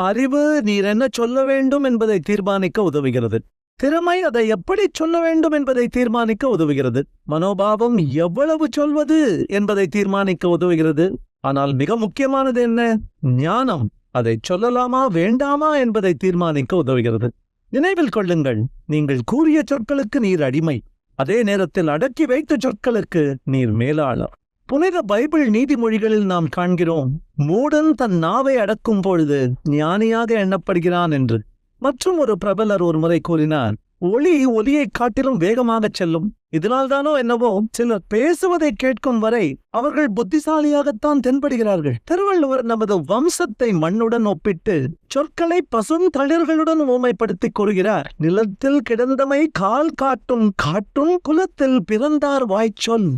அறிவு நீர் என்ன சொல்ல வேண்டும் என்பதை தீர்மானிக்க உதவுகிறது. திறமை அதை எப்படி சொல்ல வேண்டும் என்பதை தீர்மானிக்க உதவுகிறது. மனோபாவம் எவ்வளவு சொல்வது என்பதை தீர்மானிக்க உதவுகிறது. ஆனால் மிக முக்கியமானது என்ன? ஞானம். அதை சொல்லலாமா வேண்டாமா என்பதை தீர்மானிக்க உதவுகிறது. நினைவில் கொள்ளுங்கள் நீங்கள் கூறிய சொற்களுக்கு நீர் அடிமை. அதே நேரத்தில் அடக்கி வைத்த சொற்களுக்கு நீர் மேலாளர். புனித பைபிள் நீதிமொழிகளில் நாம் காண்கிறோம் மூடன் தன் நாவை அடக்கும் பொழுது ஞானியாக எண்ணப்படுகிறான் என்று. மற்றும் ஒரு பிரபலர் ஒரு முறை கூறினார் ஒளி ஒலியைக் காட்டிலும் வேகமாகச் செல்லும். இதனால்தானோ என்னவோ சிலர் பேசுவதை கேட்கும் வரை அவர்கள் புத்திசாலியாகத்தான் தென்படுகிறார்கள். திருவள்ளுவர் நமது வம்சத்தை மண்ணுடன் ஒப்பிட்டு சொற்களை பசும் தளிர்களுடன் ஊமைப்படுத்திக் கூறுகிறார். நிலத்தில் கிடந்தமை கால் காட்டும் காட்டும் குலத்தில் பிறந்தார் வாய்ச்சொல்.